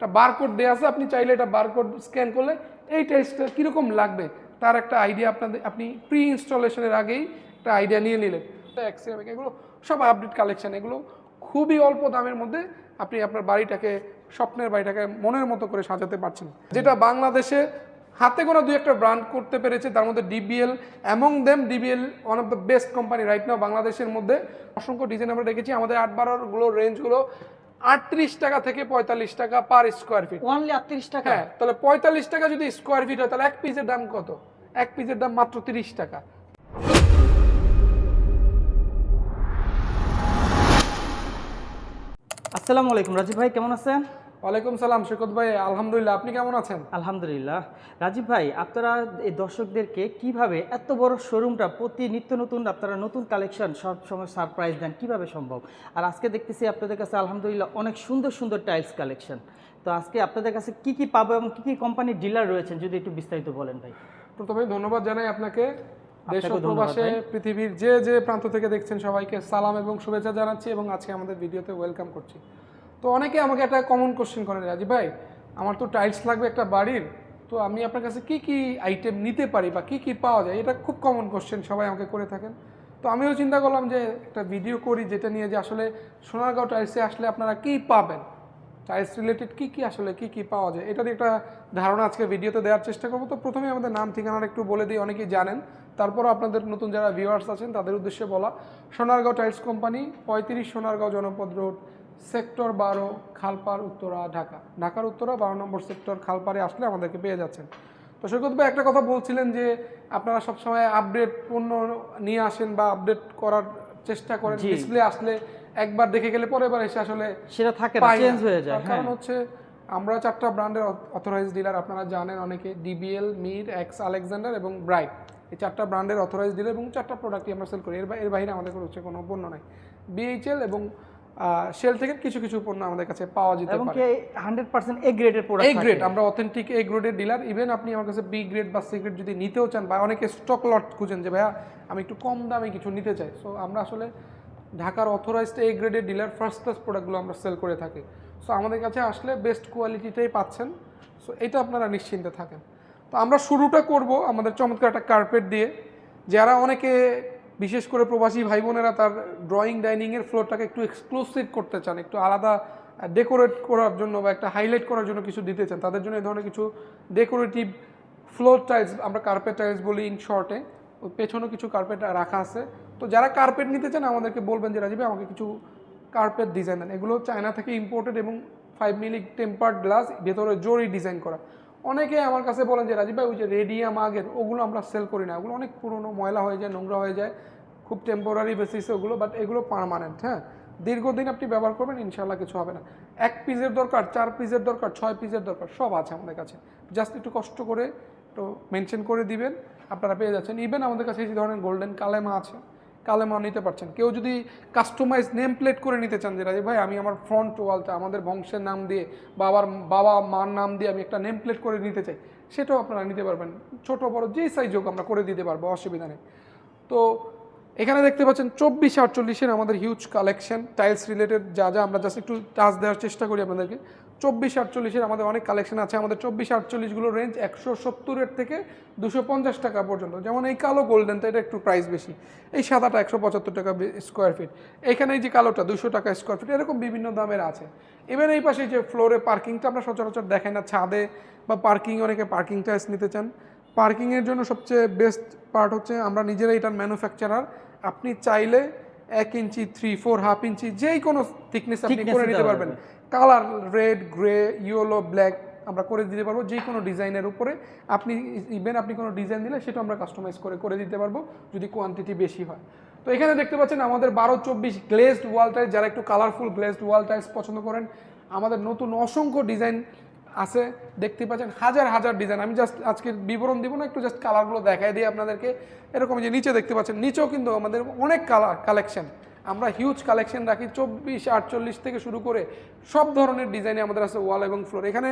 একটা বারকোড দেওয়া আছে, আপনি চাইলে এটা বারকোড স্ক্যান করলে এই টাইলসটা কীরকম লাগবে, তার একটা আইডিয়া আপনাদের, আপনি প্রি ইনস্টলেশনের আগেই একটা আইডিয়া নিয়ে নিলেন। এগুলো সব আপডেট কালেকশান এগুলো খুবই অল্প দামের মধ্যে আপনি আপনার বাড়িটাকে, স্বপ্নের বাড়িটাকে মনের মতো করে সাজাতে পারছেন। যেটা বাংলাদেশে হাতে গোনা দুই একটা ব্র্যান্ড করতে পেরেছে, তার মধ্যে DBL among them DBL one of the best company right now বাংলাদেশের মধ্যে। অসংখ্য ডিজাইন আমরা রেখেছি আমাদের আট বারোগুলো রেঞ্জগুলো আটত্রিশ টাকা থেকে পঁয়তাল্লিশ টাকা পার স্কোয়ার ফিট ওনলি আটত্রিশ টাকা? হ্যাঁ তাহলে পঁয়তাল্লিশ টাকা যদি স্কোয়ার ফিট হয় তাহলে এক পিসের দাম কত? এক পিসের দাম মাত্র তিরিশ টাকা। আসসালামু আলাইকুম রাজীব ভাই কেমন আছেন? ওয়ালাইকুম সালাম শেখত ভাই আলহামদুলিল্লাহ আপনি কেমন আছেন? আলহামদুলিল্লাহ। রাজীব ভাই আপনারা এই দর্শকদেরকে কীভাবে এত বড় শোরুমটা প্রতি নিত্য নতুন আপনারা নতুন কালেকশন সব সময় সারপ্রাইজ দেন কীভাবে সম্ভব? আর আজকে দেখতেছি আপনাদের কাছে আলহামদুলিল্লাহ অনেক সুন্দর সুন্দর টাইলস কালেকশন তো আজকে আপনাদের কাছে কি কি পাবো এবং কি কি কোম্পানির ডিলার রয়েছেন যদি একটু বিস্তারিত বলেন ভাই। প্রথমে ধন্যবাদ জানাই আপনাকে। দেশ প্রবাসে পৃথিবীর যে যে প্রান্ত থেকে দেখছেন সবাইকে সালাম এবং শুভেচ্ছা জানাচ্ছি এবং আজকে আমাদের ভিডিওতে ওয়েলকাম করছি। তো অনেকে আমাকে একটা কমন কোশ্চেন করেন রাজি ভাই, আমার তো টাইলস লাগবে একটা বাড়ির, তো আমি আপনার কাছে কি কি আইটেম নিতে পারি বা কি কি পাওয়া যায়? এটা খুব কমন কোশ্চেন সবাই আমাকে করে থাকেন। তো আমিও চিন্তা করলাম যে একটা ভিডিও করি যেটা নিয়ে যে আসলে সোনারগাঁও টাইলসে আসলে আপনারা কি পাবেন? টাইলস রিলেটেড কি কি আসলে কি কি পাওয়া যায়? এটার একটা ধারণা আজকে ভিডিওতে দেওয়ার চেষ্টা করব। তো প্রথমে আমাদের নাম ঠিকানাটা একটু বলে দিই, অনেকেই জানেন। তারপরও আপনাদের নতুন যারা ভিউয়ার্স আছেন, তাদের উদ্দেশ্যে বলা, সোনারগাঁও টাইলস কোম্পানি পঁয়ত্রিশ সোনারগাঁও জনপদ রোড সেক্টর বারো খালপাড় উত্তরা ঢাকা। ঢাকার উত্তরা বারো নম্বর সেক্টর খালপাড়ে আসলে আমাদেরকে পেয়ে যাচ্ছেন। তো সৈকত ভাই একটা কথা বলছিলেন যে আপনারা সবসময় আপডেট পণ্য নিয়ে আসেন বা আপডেট করার চেষ্টা করেন। ডিসপ্লে আসলে একবার দেখে গেলে পরের বার এসে আসলে সেটা থাকে। চেঞ্জ হয়ে যায় হ্যাঁ কারণ হচ্ছে আমরা চারটা ব্র্যান্ডের অথরাইজ ডিলার আপনারা জানেন অনেকে ডিবিএল মির এক্স আলেকজান্ডার এবং ব্রাইট এই চারটা ব্র্যান্ডের অথরাইজ ডিলার এবং চারটা প্রোডাক্টই আমরা সেল করি। এর এর বাইরে আমাদের হচ্ছে কোনো পণ্য নাই। বিএইচএল এবং সেল থেকে কিছু কিছু পণ্য আমাদের কাছে পাওয়া যেতে এবং পারে। কি হান্ড্রেড পার্সেন্ট এ গ্রেডের প্রোডাক্ট এ গ্রেড আমরা অথেন্টিক এ গ্রেডের ডিলার ইভেন আপনি আমার কাছে বি গ্রেড বা সি গ্রেড যদি নিতেও চান বা অনেকে স্টক লট খুঁজেন যে ভাইয়া আমি একটু কম দামে কিছু নিতে চাই। সো আমরা আসলে ঢাকার অথরাইজড এ গ্রেডের ডিলার ফার্স্ট ক্লাস প্রোডাক্টগুলো আমরা সেল করে থাকি। সো আমাদের কাছে আসলে বেস্ট কোয়ালিটিটাই পাচ্ছেন। সো এটা আপনারা নিশ্চিন্তে থাকেন। তো আমরা শুরুটা করব আমাদের চমৎকার একটা কার্পেট দিয়ে। যারা অনেকে বিশেষ করে প্রবাসী ভাই বোনেরা তার ড্রয়িং ডাইনিংয়ের ফ্লোরটাকে একটু এক্সক্লুসিভ করতে চান, একটু আলাদা ডেকোরেট করার জন্য বা একটা হাইলাইট করার জন্য কিছু দিতে চান, তাদের জন্য এই ধরনের কিছু ডেকোরেটিভ ফ্লোর টাইলস আমরা কার্পেট টাইলস বলি ইন শর্টে ওই পেছনেও কিছু কার্পেট রাখা আছে। তো যারা কার্পেট নিতে চান, আমাদেরকে বলবেন যে, রাজীব, আমাকে কিছু কার্পেট ডিজাইন দেন। এগুলো চায়না থেকে ইম্পোর্টেড এবং ফাইভ মিলি টেম্পার্ড গ্লাস ভেতরে জরি ডিজাইন করা। অনেকে আমার কাছে বলেন যে, রাজীব ভাই, ওই যে রেডিয়াম আগের, ওগুলো আমরা সেল করি না। ওগুলো অনেক পুরনো, ময়লা হয়ে যায়, নোংরা হয়ে যায়, খুব টেম্পোরারি বেসিসে ওগুলো বাট এগুলো পার্মানেন্ট হ্যাঁ? দীর্ঘদিন আপনি ব্যবহার করবেন ইনশাল্লাহ কিছু হবে না। এক পিসের দরকার, চার পিসের দরকার, ছয় পিসের দরকার, সব আছে আমাদের কাছে। জাস্ট একটু কষ্ট করে, একটু মেনশন করে দিবেন, আপনারা পেয়ে যাচ্ছেন। ইভেন আমাদের কাছে এই ধরনের গোল্ডেন কালেমা আছে কালেমা নিতে পারছেন। কেউ যদি কাস্টমাইজ নেম প্লেট করে নিতে চান যে, রাজীব ভাই, আমি আমার ফ্রন্ট ওয়ালটা আমাদের বংশের নাম দিয়ে, বাবার, বাবা মার নাম দিয়ে আমি একটা নেম প্লেট করে নিতে চাই। সেটাও আপনারা নিতে পারবেন। ছোট, বড় যেই সাইজ হোক আমরা করে দিতে পারব, অসুবিধা নেই। তো এখানে দেখতে পাচ্ছেন চব্বিশ আটচল্লিশের আমাদের হিউজ কালেকশন টাইলস রিলেটেড যা যা আমরা জাস্ট একটু টাচ দেওয়ার চেষ্টা করি আপনাদেরকে। চব্বিশ আটচল্লিশের আমাদের অনেক কালেকশন আছে। আমাদের চব্বিশ আটচল্লিশগুলোর রেঞ্জ একশো সত্তরের থেকে দুশো পঞ্চাশ টাকা পর্যন্ত। যেমন এই কালো গোল্ডেনটা এটা একটু প্রাইস বেশি। এই সাদাটা একশো পঁচাত্তর টাকা স্কোয়ার ফিট এখানে এই যে কালোটা দুশো টাকা স্কোয়ার ফিট এরকম বিভিন্ন দামের আছে। এবার এই পাশে যে ফ্লোরে পার্কিংটা আমরা সচরাচর দেখাই না। ছাদে বা পার্কিং অনেকে পার্কিং টাইলস নিতে চান। পার্কিংয়ের জন্য সবচেয়ে বেস্ট পার্ট হচ্ছে আমরা নিজেরাই এটার ম্যানুফ্যাকচারার আপনি চাইলে এক ইঞ্চি থ্রি ফোর হাফ ইঞ্চি যেই কোনো থিকনেস আপনি করে নিতে পারবেন। Colour red, grey, yellow, black আমরা করে দিতে পারব। যে কোনো ডিজাইনের উপরে আপনি ইভেন আপনি কোনো ডিজাইন দিলে সেটা আমরা কাস্টমাইজ করে করে দিতে পারব যদি কোয়ান্টিটি বেশি হয়। তো এখানে দেখতে পাচ্ছেন আমাদের বারো, চব্বিশ গ্লেজড ওয়াল টাইলস যারা একটু কালারফুল গ্লেজড ওয়াল টাইলস পছন্দ করেন, আমাদের নতুন অসংখ্য ডিজাইন আছে। দেখতে পাচ্ছেন হাজার হাজার ডিজাইন। আমি জাস্ট আজকে বিবরণ দিব না, একটু জাস্ট কালারগুলো দেখাই দিই আপনাদেরকে। এরকম যে নিচে দেখতে পাচ্ছেন, নিচেও কিন্তু আমাদের অনেক কালার কালেকশন আমরা হিউজ কালেকশন রাখি, চব্বিশ, আটচল্লিশ থেকে শুরু করে সব ধরনের ডিজাইনে আমাদের আছে ওয়াল এবং ফ্লোর এখানে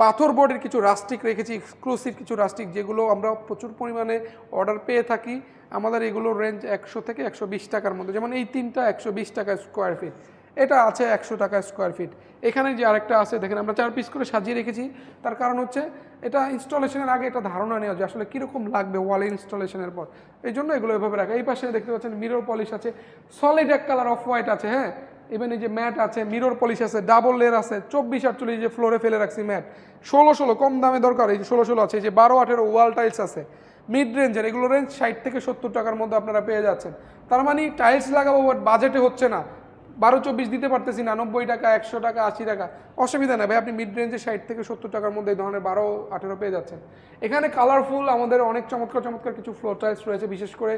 পাথর বোর্ডের কিছু রাস্টিক রেখেছি এক্সক্লুসিভ কিছু রাস্টিক যেগুলো আমরা প্রচুর পরিমাণে অর্ডার পেয়ে থাকি। আমাদের এগুলোর রেঞ্জ একশো থেকে একশো বিশ টাকার মধ্যে। যেমন এই তিনটা একশো বিশ টাকা স্কোয়ার ফিট এটা আছে একশো টাকা স্কোয়ার ফিট এখানে যে আরেকটা আছে, দেখেন আমরা চার পিস করে সাজিয়ে রেখেছি। তার কারণ হচ্ছে, এটা ইনস্টলেশনের আগে একটা ধারণা নেওয়া যে আসলে কীরকম লাগবে ওয়ালে ইনস্টলেশনের পর। এই জন্য এগুলো এভাবে রাখা। এই পাশে দেখতে পাচ্ছেন মিরর পলিশ আছে সলিড এক কালার অফ হোয়াইট আছে হ্যাঁ? ইভেন এই যে ম্যাট আছে মিরর পলিশ আছে ডাবল লেয়ার আছে, চব্বিশ আটচল্লিশ যে ফ্লোরে ফেলে রাখছি ম্যাট ষোলো ষোলো, কম দামে দরকার, এই যে ষোলো ষোলো আছে, এই যে বারো আঠেরো ওয়াল টাইলস আছে। মিড রেঞ্জের এগুলো রেঞ্জ ষাট থেকে সত্তর টাকার মধ্যে আপনারা পেয়ে যাচ্ছেন। তার মানে টাইলস লাগাবো বাট বাজেটে হচ্ছে না। বারো চব্বিশ দিতে পারতেছি না, নব্বই টাকা, একশো টাকা, আশি টাকা। অসুবিধা নেই ভাই, আপনি মিড রেঞ্জে ষাট থেকে সত্তর টাকার মধ্যে এই ধরনের বারো, আঠেরো পেয়ে যাচ্ছেন। এখানে কালারফুল আমাদের অনেক চমৎকার চমৎকার কিছু ফ্লোর টাইলস রয়েছে, বিশেষ করে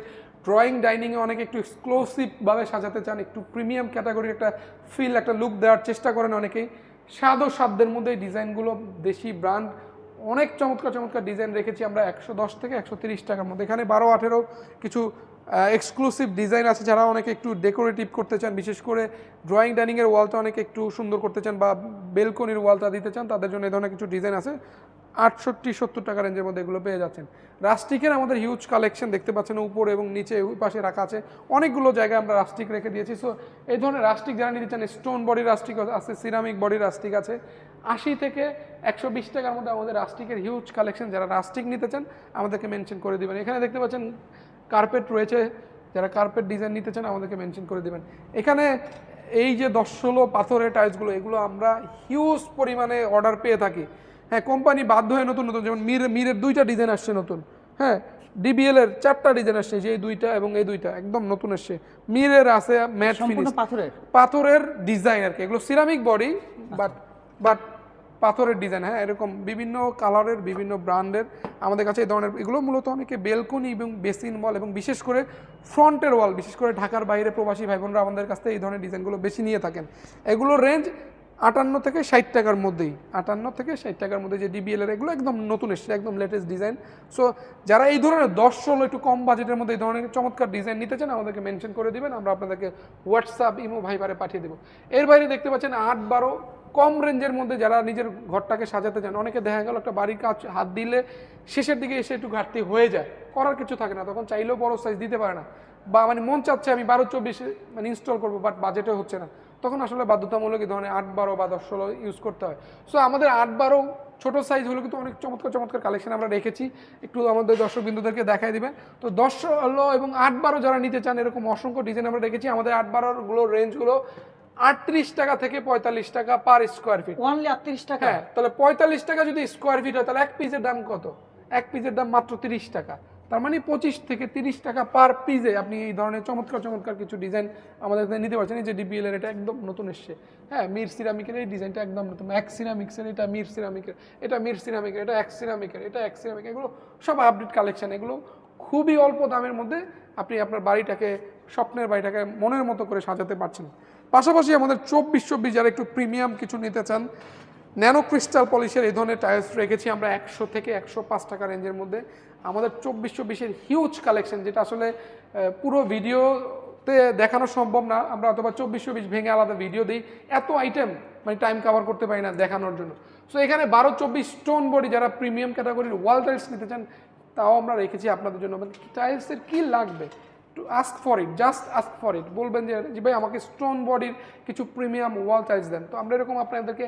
ড্রয়িং ডাইনিংয়ে অনেক একটু এক্সক্লুসিভভাবে সাজাতে চান, একটু প্রিমিয়াম ক্যাটাগরির একটা ফিল একটা লুক দেওয়ার চেষ্টা করেন অনেকেই। স্বাদ ও সাধ্যের মধ্যে এই ডিজাইনগুলো দেশি ব্র্যান্ড অনেক চমৎকার চমৎকার ডিজাইন রেখেছি আমরা একশো দশ থেকে একশো তিরিশ টাকার মধ্যে। এখানে বারো, আঠেরো কিছু এক্সক্লুসিভ ডিজাইন আছে যারা অনেকে একটু ডেকোরেটিভ করতে চান, বিশেষ করে ড্রয়িং ডাইনিংয়ের ওয়ালটা অনেকে একটু সুন্দর করতে চান বা বেলকনির ওয়ালটা দিতে চান, তাদের জন্য এই ধরনের কিছু ডিজাইন আছে। আটষট্টি, সত্তর টাকা রেঞ্জের মধ্যে এগুলো পেয়ে যাচ্ছেন। রাস্টিকের আমাদের হিউজ কালেকশন দেখতে পাচ্ছেন, উপরে এবং নিচে ওই পাশে রাখা আছে। অনেকগুলো জায়গায় আমরা রাস্টিক রেখে দিয়েছি। সো এই ধরনের রাস্টিক যারা নিতে চান স্টোন বডি রাস্টিক আছে সিরামিক বডি রাস্টিক আছে। আশি থেকে একশো বিশ টাকার মধ্যে আমাদের রাস্টিকের হিউজ কালেকশন যারা রাস্টিক নিতে চান, আমাদেরকে মেনশন করে দিবেন। এখানে দেখতে পাচ্ছেন কার্পেট রয়েছে যারা কার্পেট ডিজাইন নিতে চান আমাদেরকে মেনশন করে দিবেন। এখানে এই যে দশ ষোলো পাথরের টাইলসগুলো এগুলো আমরা হিউজ পরিমাণে অর্ডার পেয়ে থাকি। হ্যাঁ কোম্পানি বাধ্য হয়ে নতুন নতুন যেমন মির মিরের দুইটা ডিজাইন আসছে নতুন। হ্যাঁ ডিবিএল এর চারটা ডিজাইন আসছে যে এই দুইটা এবং এই দুইটা একদম নতুন আসছে। মিরের আছে ম্যাট ফিনিশ পাথরের? পাথরের ডিজাইন আর কি। এগুলো সিরামিক বডি বাট বাট পাথরের ডিজাইন হ্যাঁ এরকম বিভিন্ন কালারের বিভিন্ন ব্র্যান্ডের আমাদের কাছে এই ধরনের, এগুলো মূলত অনেকে বেলকনি এবং বেসিন বল এবং বিশেষ করে ফ্রন্টের ওয়াল বিশেষ করে ঢাকার বাইরে প্রবাসী ভাই বোনরা আমাদের কাছ থেকে এই ধরনের ডিজাইনগুলো বেশি নিয়ে থাকেন। এগুলো রেঞ্জ আটান্ন থেকে ষাট টাকার মধ্যেই, আটান্ন থেকে ষাট টাকার মধ্যে যে ডিবিএল এর এগুলো একদম নতুন এসছে, একদম লেটেস্ট ডিজাইন সো যারা এই ধরনের দশ ষোলো একটু কম বাজেটের মধ্যে এই ধরনের চমৎকার ডিজাইন নিতে চান, আমাদেরকে মেনশন করে দিবেন, আমরা আপনাদেরকে হোয়াটসঅ্যাপ ইমো ভাইবারে পাঠিয়ে দেবো। এর বাইরে দেখতে পাচ্ছেন আট বারো, কম রেঞ্জের মধ্যে যারা নিজের ঘরটাকে সাজাতে চান, অনেকে দেখা গেল একটা বাড়ির কাজ হাত দিলে শেষের দিকে এসে একটু ঘাটতি হয়ে যায়, করার কিছু থাকে না, তখন চাইলেও বড় সাইজ দিতে পারে না। বা মানে মন চাচ্ছে আমি বারো চব্বিশে মানে ইনস্টল করব বাট বাজেটে হচ্ছে না। তখন আসলে বাধ্যতামূলক এই ধরনের আট বারো বা দশ ষোলো ইউজ করতে হয়। সো আমাদের আট বারো ছোটো সাইজ হলো কিন্তু অনেক চমৎকার চমৎকার কালেকশন আমরা রেখেছি। একটু আমাদের দর্শক বিন্দুদেরকে দেখাই দিবেন। তো দশ ষোলো এবং আট বারো যারা নিতে চান এরকম অসংখ্য ডিজাইন আমরা রেখেছি। আমাদের আট বারোগুলো রেঞ্জগুলো আটত্রিশ টাকা থেকে পঁয়তাল্লিশ টাকা পার স্কোয়ার ফিট ওনলি আটত্রিশ টাকা? হ্যাঁ তাহলে পঁয়তাল্লিশ টাকা যদি স্কোয়ার ফিট হয় তাহলে এক পিসের দাম কত? এক পিসের দাম মাত্র তিরিশ টাকা। তার মানে পঁচিশ থেকে তিরিশ টাকা পার পিসে আপনি এই ধরনের চমৎকার চমৎকার কিছু ডিজাইন আমাদের কাছে নিতে পারছেন। এই যে ডিপিএল এর এটা একদম নতুন এসছে। হ্যাঁ মির সিরামিকের এই ডিজাইনটা একদম নতুন। এক সিরামিক্সের এটা মির সিরামিকের এটা মির সিরামিকের এটা এক সিরামিকের এটা এক সিরামিক এগুলো সব আপডেট কালেকশন এগুলো খুবই অল্প দামের মধ্যে আপনি আপনার বাড়িটাকে, স্বপ্নের বাড়িটাকে মনের মতো করে সাজাতে পারছেন। পাশাপাশি আমাদের চব্বিশ চব্বিশ যারা একটু প্রিমিয়াম কিছু নিতে চান ন্যানো ক্রিস্টাল পলিশের এই ধরনের টাইলস রেখেছি আমরা একশো থেকে একশো পাঁচ টাকা রেঞ্জের মধ্যে। আমাদের চব্বিশ চব্বিশের হিউজ কালেকশন যেটা আসলে পুরো ভিডিওতে দেখানো সম্ভব না। আমরা অথবা চব্বিশ চব্বিশ ভেঙে আলাদা ভিডিও দিই। এত আইটেম মানে টাইম কভার করতে পারি না দেখানোর জন্য। সো এখানে বারো চব্বিশ স্টোন বডি যারা প্রিমিয়াম ক্যাটাগরির ওয়াল টাইলস নিতে চান, তাও আমরা রেখেছি আপনাদের জন্য। মানে টাইলসের কী লাগবে? To ask for it just ask for it বলবেন যে ভাই, আমাকে স্টোন বডির কিছু প্রিমিয়াম ওয়াল টাইলস দেন। তো আমরা এরকম আপনাদেরকে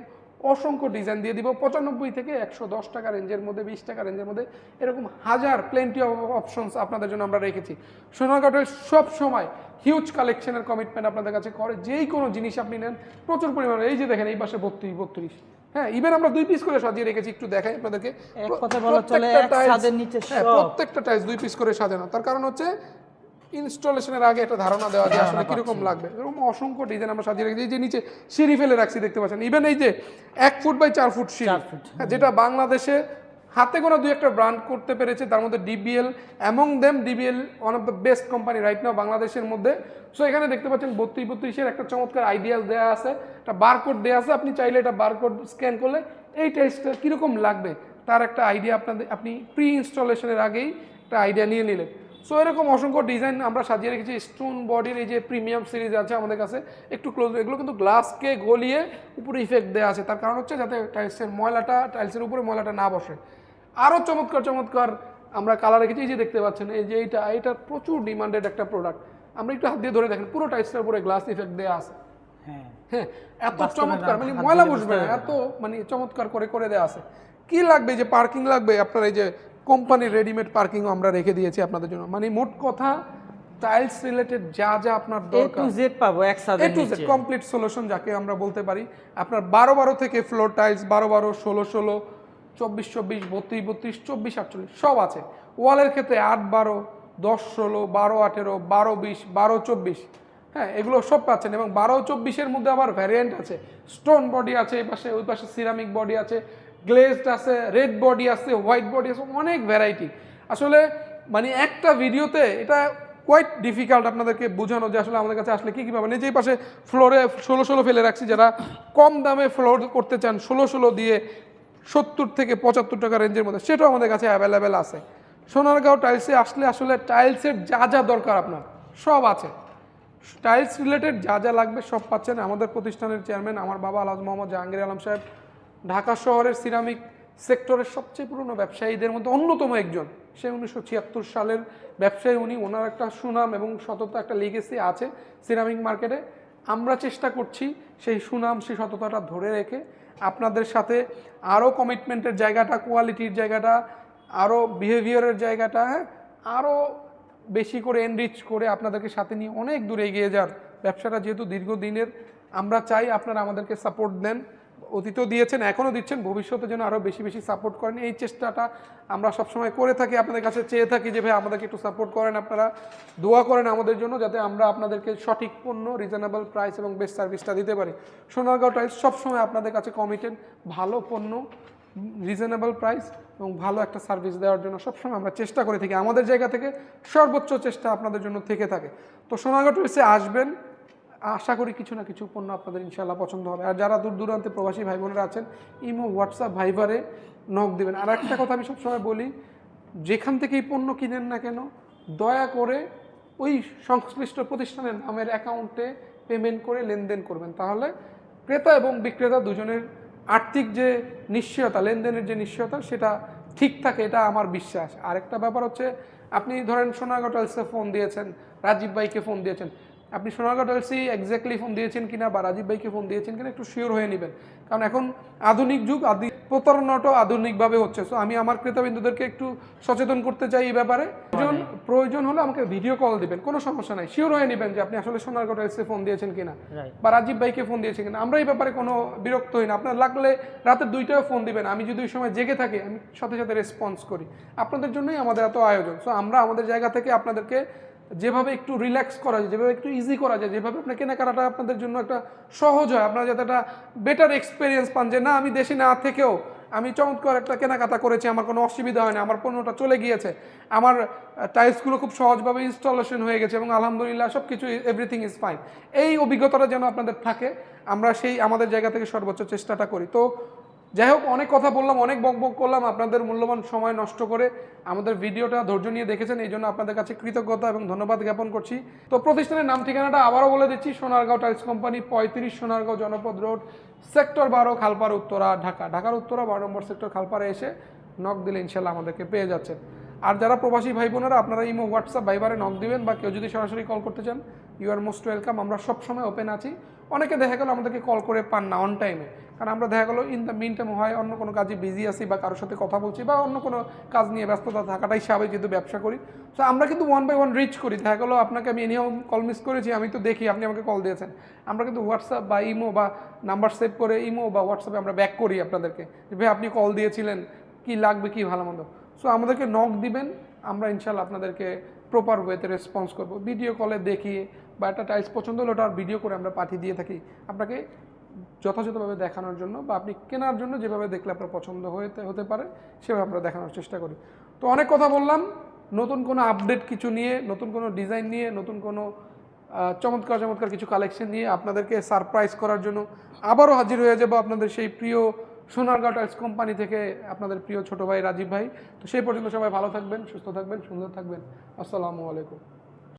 অসংখ্য ডিজাইন দিয়ে দিব। পঁচানব্বই থেকে একশো দশ টাকা রেঞ্জের মধ্যে বিশ টাকা রেঞ্জের মধ্যে এরকম হাজার প্লেন্টি অফ অপশনস আপনাদের জন্য আমরা রেখেছি। সোনারঘাটের সব সময় হিউজ কালেকশনের কমিটমেন্ট আপনাদের কাছে করে। যেই কোনো জিনিস আপনি নেন প্রচুর পরিমাণে। এই যে দেখেন এই পাশে বত্রিশ বত্রিশ। হ্যাঁ ইভেন আমরা দুই পিস করে সাজিয়ে রেখেছি একটু দেখাই আপনাদেরকে। প্রত্যেকটা নিচে হ্যাঁ, প্রত্যেকটা টাইলস দুই পিস করে সাজানো। তার কারণ হচ্ছে ইনস্টলেশনের আগে একটা ধারণা দেওয়া যে আসলে কীরকম লাগবে। এরকম অসংখ্য ডিজাইন আমরা সাজিয়ে রেখেছি এই যে নিচে সিঁড়ি ফেলে রাখছি দেখতে পাচ্ছেন। ইভেন এই যে এক ফুট বাই চার ফুট সিঁড়ি ফুট, হ্যাঁ, যেটা বাংলাদেশে হাতে গোনা দুই একটা ব্র্যান্ড করতে পেরেছে তার মধ্যে DBL among them DBL one of the best company right now বাংলাদেশের মধ্যে। সো এখানে দেখতে পাচ্ছেন বত্রিশ বত্রিশের একটা চমৎকার আইডিয়াল দেওয়া আছে একটা বারকোড দেওয়া আছে। আপনি চাইলে এটা বারকোড স্ক্যান করলে এই টেস্টটা কীরকম লাগবে তার একটা আইডিয়া আপনাদের আপনি প্রি ইনস্টলেশনের আগেই একটা আইডিয়া নিয়ে নিলেন। সো এরকম অসংখ্য ডিজাইন আমরা সাজিয়ে রেখেছি। স্টোন বডির এই যে প্রিমিয়াম সিরিজ আছে আমাদের কাছে একটু ক্লোজ এগুলো কিন্তু গ্লাসকে গলিয়ে উপরে ইফেক্ট দেওয়া আছে। তার কারণ হচ্ছে যাতে টাইলসের ময়লাটা টাইলসের উপরে ময়লাটা না বসে। আরও চমৎকার চমৎকার আমরা কালার রেখেছি। এই যে দেখতে পাচ্ছেন এই যে এইটা এটা প্রচুর ডিমান্ডেড একটা প্রোডাক্ট আমরা একটু হাত দিয়ে ধরে দেখেন পুরো টাইলসের উপরে গ্লাস ইফেক্ট দেওয়া আছে। হ্যাঁ। হ্যাঁ এত চমৎকার মানে ময়লা বসবে না এত মানে চমৎকার করে করে দেওয়া আছে। কি লাগবে যে পার্কিং লাগবে? আপনার এই যে কোম্পানির রেডিমেড পার্কিংও আমরা রেখে দিয়েছি আপনাদের জন্য। মানে মোট কথা টাইলস রিলেটেড যা যা আপনার এ দরকার। টু জেড পাবো এক এ সাথে টু জেড কমপ্লিট সলিউশন যাকে আমরা বলতে পারি। আপনার বারো বারো থেকে ফ্লোর টাইলস বারো বারো ষোলো ষোলো চব্বিশ চব্বিশ বত্রিশ বত্রিশ চব্বিশ আটচল্লিশ সব আছে। ওয়ালের ক্ষেত্রে আট বারো দশ ষোলো বারো আঠেরো বারো বিশ বারো চব্বিশ। হ্যাঁ এগুলো সব পাচ্ছেন এবং বারো চব্বিশের মধ্যে আবার ভ্যারিয়েন্ট আছে। স্টোন বডি আছে এই পাশে ওই পাশে সিরামিক বডি আছে। গ্লেজড আছে, রেড বডি আছে, হোয়াইট বডি আছে, অনেক ভ্যারাইটি আসলে মানে একটা ভিডিওতে এটা কোয়াইট ডিফিকাল্ট আপনাদেরকে বোঝানো যে আসলে আমাদের কাছে আসলে কী কী পাবেন। এই যে পাশে ফ্লোরে ষোলো ষোলো ফেলে রাখছি যারা কম দামে ফ্লোর করতে চান, ষোলো ষোলো দিয়ে সত্তর থেকে পঁচাত্তর টাকা রেঞ্জের মধ্যে, সেটাও আমাদের কাছে অ্যাভেলেবেল আছে। সোনারগাঁও টাইলসে আসলে আসলে টাইলসের যা যা দরকার আপনার, সব আছে। টাইলস রিলেটেড যা যা লাগবে সব পাচ্ছেন আমাদের প্রতিষ্ঠানের চেয়ারম্যান আমার বাবা আলাজ মোহাম্মদ জাহাঙ্গীর আলম সাহেব। ঢাকা শহরের সিরামিক সেক্টরের সবচেয়ে পুরনো ব্যবসায়ীদের মধ্যে অন্যতম একজন। সে উনিশশো ছিয়াত্তর সালের ব্যবসায়ী, উনি ওনার একটা সুনাম এবং সততা, একটা লিগেসি আছে সিরামিক মার্কেটে। আমরা চেষ্টা করছি সেই সুনাম, সেই সততাটা ধরে রেখে আপনাদের সাথে আরও কমিটমেন্টের জায়গাটা কোয়ালিটির জায়গাটা, আরও বিহেভিয়ারের জায়গাটা হ্যাঁ আরও বেশি করে এনরিচ করে আপনাদেরকে সাথে নিয়ে অনেক দূরে এগিয়ে যাওয়ার ব্যবসাটা যেহেতু দীর্ঘদিনের, আমরা চাই আপনারা আমাদেরকে সাপোর্ট দেন। অতীতও দিয়েছেন, এখনও দিচ্ছেন, ভবিষ্যতে যেন আরও বেশি বেশি সাপোর্ট করেন। এই চেষ্টাটা আমরা সবসময় করে থাকি, আপনাদের কাছে চেয়ে থাকি যে, ভাই, আমাদেরকে একটু সাপোর্ট করেন আপনারা, দোয়া করেন আমাদের জন্য যাতে আমরা আপনাদেরকে সঠিক পণ্য রিজনেবল প্রাইস এবং বেস্ট সার্ভিসটা দিতে পারি। সোনারগাঁও টাইলস সবসময় আপনাদের কাছে কমিটেড ভালো পণ্য রিজনেবল প্রাইস এবং ভালো একটা সার্ভিস দেওয়ার জন্য সবসময় আমরা চেষ্টা করে থাকি। আমাদের জায়গা থেকে সর্বোচ্চ চেষ্টা আপনাদের জন্য থেকে থাকে। তো সোনারগাঁও টাইলসে আসবেন আশা করি কিছু না কিছু পণ্য আপনাদের ইনশাল্লাহ পছন্দ হবে। আর যারা দূর দূরান্তে প্রবাসী ভাই বোনেরা আছেন, ইমো, হোয়াটসঅ্যাপ, ভাইবারে নক দেবেন। আর একটা কথা আমি সবসময় বলি, যেখান থেকেই পণ্য কিনেন না কেন, দয়া করে ওই সংশ্লিষ্ট প্রতিষ্ঠানের নামের অ্যাকাউন্টে পেমেন্ট করে লেনদেন করবেন। তাহলে ক্রেতা এবং বিক্রেতা দুজনের আর্থিক যে নিশ্চয়তা, লেনদেনের যে নিশ্চয়তা, সেটা ঠিক থাকে, এটা আমার বিশ্বাস। আরেকটা ব্যাপার হচ্ছে, আপনি ধরেন সোনাগা টাইলসে ফোন দিয়েছেন, রাজীব ভাইকে ফোন দিয়েছেন আপনি সোনাগা টাইলসই এক্স্যাক্টলি ফোন দিয়েছেন কিনা বা রাজীব ভাইকে ফোন দিয়েছেন কিনা একটু শিওর হয়ে নেবেন। কারণ এখন আধুনিক যুগ আদি প্রতারণাটাও আধুনিকভাবে হচ্ছে। সো আমি আমার ক্রেতাবিন্দুদেরকে একটু সচেতন করতে চাই এই ব্যাপারে। প্রয়োজন প্রয়োজন হলে আমাকে ভিডিও কল দিবেন কোনো সমস্যা নাই। শিওর হয়ে নেবেন যে আপনি আসলে সোনারগা টাইলসে ফোন দিয়েছেন কিনা বা রাজীব ভাইকে ফোন দিয়েছেন কিনা। আমরা এই ব্যাপারে কোনো বিরক্ত হই না। আপনার লাগলে রাতের দুইটাও ফোন দিবেন। আমি যদি ওই সময় জেগে থাকি আমি সাথে সাথে রেসপন্স করি। আপনাদের জন্যই আমাদের এত আয়োজন। সো আমরা আমাদের জায়গা থেকে আপনাদেরকে যেভাবে একটু রিল্যাক্স করা যায়, যেভাবে একটু ইজি করা যায়, যেভাবে আপনার কেনাকাটাটা আপনাদের জন্য একটা সহজ হয়, আপনারা যাতে একটা বেটার এক্সপিরিয়েন্স পান যে, না, আমি দেশে না থেকেও আমি চমৎকার একটা কেনাকাটা করেছি, আমার কোনো অসুবিধা হয় না আমার পণ্যটা চলে গিয়েছে, আমার টাইলসগুলো খুব সহজভাবে ইনস্টলেশন হয়ে গেছে এবং আলহামদুলিল্লাহ সব কিছু এভরিথিং ইজ ফাইন এই অভিজ্ঞতাটা যেন আপনাদের থাকে, আমরা সেই আমাদের জায়গা থেকে সর্বোচ্চ চেষ্টাটা করি। তো যাই হোক, অনেক কথা বললাম, অনেক বক বক করলাম, আপনাদের মূল্যবান সময় নষ্ট করে আমাদের ভিডিওটা ধৈর্য নিয়ে দেখেছেন, এই জন্য আপনাদের কাছে কৃতজ্ঞতা এবং ধন্যবাদ জ্ঞাপন করছি। তো প্রতিষ্ঠানের নাম ঠিকানাটা আবারও বলে দিচ্ছি, সোনারগাঁও টাইলস কোম্পানি, পঁয়ত্রিশ সোনারগাঁও জনপদ রোড, সেক্টর বারো খালপাড় উত্তরা, ঢাকা। ঢাকার উত্তরা বারো নম্বর সেক্টর খালপাড়ে এসে নক দিলে ইনশাল্লাহ আমাদেরকে পেয়ে যাচ্ছেন। আর যারা প্রবাসী ভাই বোনেরা, আপনারা ইমো, হোয়াটসঅ্যাপ, ভাইবারে নক দিবেন বা কেউ যদি সরাসরি কল করতে চান ইউ আর মোস্ট ওয়েলকাম আমরা সবসময় ওপেন আছি। অনেকে দেখা গেল আমাদেরকে কল করে পান না অন টাইমে কারণ আমরা দেখা গেলো ইন দ্য মিন টাইম হয় অন্য কোনো কাজে বিজি আছি বা কারোর সাথে কথা বলছি বা অন্য কোনো কাজ নিয়ে ব্যস্ততা থাকাটাই স্বাভাবিক যেহেতু ব্যবসা করি। সো আমরা কিন্তু ওয়ান বাই ওয়ান রিচ করি। দেখা গেলো আপনাকে আমি এনিও কল মিস করেছি, আমি তো দেখি, আপনি আমাকে কল দিয়েছেন। আমরা কিন্তু হোয়াটসঅ্যাপ বা ইমো বা নাম্বার সেভ করে ইমো বা হোয়াটসঅ্যাপে আমরা ব্যাক করি আপনাদেরকে। যে, ভাই, আপনি কল দিয়েছিলেন, কি লাগবে, কি ভালো মন্দ? সো আমাদেরকে নক দিবেন, আমরা ইনশাল্লাহ আপনাদেরকে প্রপার ওয়েতে রেসপন্স করব। ভিডিও কলে দেখিয়ে বা একটা টাইলস পছন্দ হলে ওটা ভিডিও করে আমরা পাঠিয়ে দিয়ে থাকি। আপনাকে যথাযথভাবে দেখানোর জন্য বা আপনি কেনার জন্য যেভাবে দেখলে আপনার পছন্দ হতে হতে পারে, সেভাবে আমরা দেখানোর চেষ্টা করি। তো অনেক কথা বললাম, নতুন কোনো আপডেট কিছু নিয়ে, নতুন কোনো ডিজাইন নিয়ে, নতুন কোনো চমৎকার চমৎকার কিছু কালেকশন নিয়ে আপনাদেরকে সারপ্রাইজ করার জন্য আবারও হাজির হয়ে যাব আপনাদের সেই প্রিয় সোনারগাঁও টাইলস কোম্পানি থেকে আপনাদের প্রিয় ছোট ভাই রাজীব ভাই। তো সেই পর্যন্ত সবাই ভালো থাকবেন, সুস্থ থাকবেন, সুন্দর থাকবেন। আসসালামু আলাইকুম।